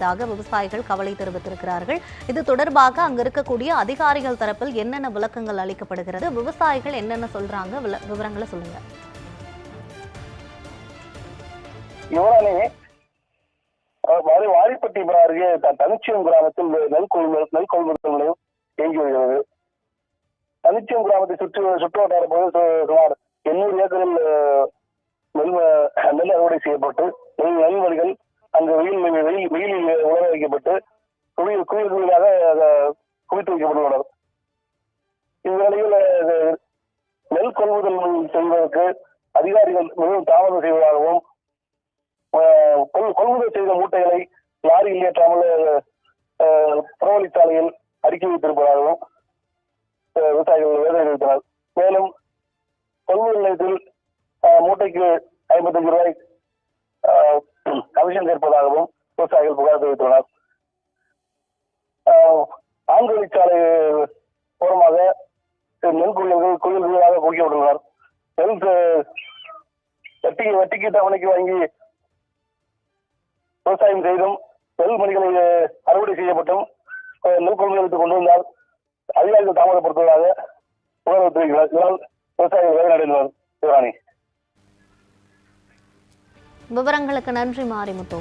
தாக விவசாயிகள் கவலை தெரிவித்திருக்கிறார்கள். இது தொடர்பாக அங்க இருக்கக்கூடிய அதிகாரிகள் தரப்பில் என்னென்ன விளக்கங்கள் அளிக்கப்படுகிறது? விவசாயிகள் என்னென்ன சொல்றாங்க? விவரங்களை சொல்லுங்க. யுவராணி வாரிப்பட்டி அருகே த- தனிச்சியம் கிராமத்தில் நெல் கொள்முதல் நெல் கொள்முதல் நிலையம் இயங்கி வருகிறது. தனிச்சியம் கிராமத்தை சுற்று சுற்று வட்டார பகுதியில் சுமார் எண்ணூறு ஏக்கரில் நெல் நெல் அறுவடை செய்யப்பட்டு நெல் நெல் வழிகள் அங்கு வெயில் வெயில் வெயிலில் உலர வைக்கப்பட்டு குவியல் குவியல் குவியலாக குவித்து வைக்கப்படுகிறது. இந்த நிலையில் நெல் கொள்முதல் செய்வதற்கு அதிகாரிகள் மிகவும் தாமதம் செய்வதாகவும் அஹ், கொள் கொள்முதல் செய்த மூட்டைகளை லாரியில் ஏற்றாமல் அஹ், புறவழிச்சாலையில் அடுக்கி வைத்திருப்பதாகவும் விவசாயிகள் வேதனை தெரிவித்தனர். மேலும் கொள்முதல் நிலையத்தில் அஹ், மூட்டைக்கு ஐம்பத்தஞ்சு ரூபாய் கமிஷன் கேட்பதாகவும் விவசாயிகள் புகார் தெரிவித்துள்ளனர். அஹ், ஆண்வழிச்சாலை ஓரமாக நெல் குவியல்கள் குவியல்களாக குவிக்கப்பட்டுள்ளனர் நெல் அஹ், வட்டிக்கு தவணைக்கு வாங்கி விவசாயம் செய்தும் நெல் மணிகளை அறுவடை செய்யப்பட்டும். நெல் கொள்முதலுக்கு கொண்டு வந்தால் அதிகாரிகள் தாமதப்படுத்துவதாக புகார் தெரிவிக்கிறார் இதனால் விவசாயிகள் வேதனை அடைந்தனர் சிவராணி. விவரங்களுக்கு நன்றி மாரிமுத்து.